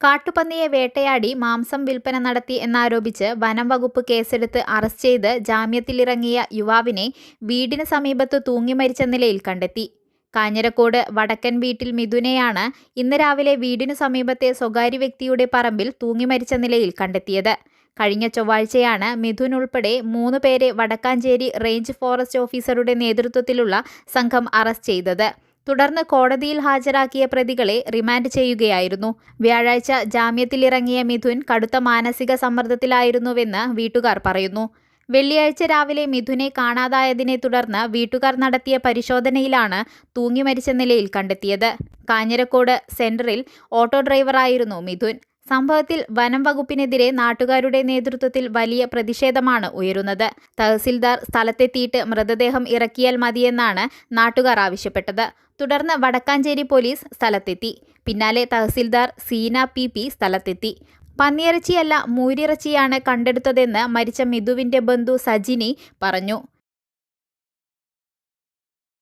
കാട്ടുപന്നിയെ വേട്ടയാടി മാംസം വിൽപ്പന നടത്തി എന്നാരോപിച്ച് വനം വകുപ്പ് കേസെടുത്ത് അറസ്റ്റ് ചെയ്ത് ജാമ്യത്തിലിറങ്ങിയ യുവാവിനെ വീടിന് സമീപത്ത് തൂങ്ങി മരിച്ച നിലയിൽ കണ്ടെത്തി. കാഞ്ഞിരക്കോട് വടക്കൻ വീട്ടിൽ മിഥുനെയാണ് ഇന്ന് രാവിലെ വീടിനു സമീപത്തെ സ്വകാര്യ വ്യക്തിയുടെ പറമ്പിൽ തൂങ്ങി മരിച്ച നിലയിൽ കണ്ടെത്തിയത്. കഴിഞ്ഞ ചൊവ്വാഴ്ചയാണ് മിഥുൻ ഉൾപ്പെടെ മൂന്ന് പേരെ വടക്കാഞ്ചേരി റേഞ്ച് ഫോറസ്റ്റ് ഓഫീസറുടെ നേതൃത്വത്തിലുള്ള സംഘം അറസ്റ്റ് ചെയ്തത്. തുടർന്ന് കോടതിയിൽ ഹാജരാക്കിയ പ്രതികളെ റിമാൻഡ് ചെയ്യുകയായിരുന്നു. വ്യാഴാഴ്ച ജാമ്യത്തിലിറങ്ങിയ മിഥുൻ കടുത്ത മാനസിക സമ്മർദ്ദത്തിലായിരുന്നുവെന്ന് വീട്ടുകാർ പറയുന്നു. വെള്ളിയാഴ്ച രാവിലെ മിഥുനെ കാണാതായതിനെ തുടർന്ന് വീട്ടുകാർ നടത്തിയ പരിശോധനയിലാണ് തൂങ്ങി മരിച്ച നിലയിൽ കണ്ടെത്തിയത്. കാഞ്ഞിരക്കോട് സെന്ററിൽ ഓട്ടോ ഡ്രൈവറായിരുന്നു മിഥുൻ. സംഭവത്തിൽ വനം വകുപ്പിനെതിരെ നാട്ടുകാരുടെ നേതൃത്വത്തിൽ വലിയ പ്രതിഷേധമാണ് ഉയരുന്നത്. തഹസിൽദാർ സ്ഥലത്തെത്തിയിട്ട് മൃതദേഹം ഇറക്കിയാൽ മതിയെന്നാണ് നാട്ടുകാർ ആവശ്യപ്പെട്ടത്. തുടർന്ന് വടക്കാഞ്ചേരി പോലീസ് സ്ഥലത്തെത്തി. പിന്നാലെ തഹസിൽദാർ സീന പി പി സ്ഥലത്തെത്തി. പന്നിയിറച്ചിയല്ല മൂരിറച്ചിയാണ് കണ്ടെടുത്തതെന്ന് മരിച്ച മിഥുവിന്റെ ബന്ധു സജിനി പറഞ്ഞു.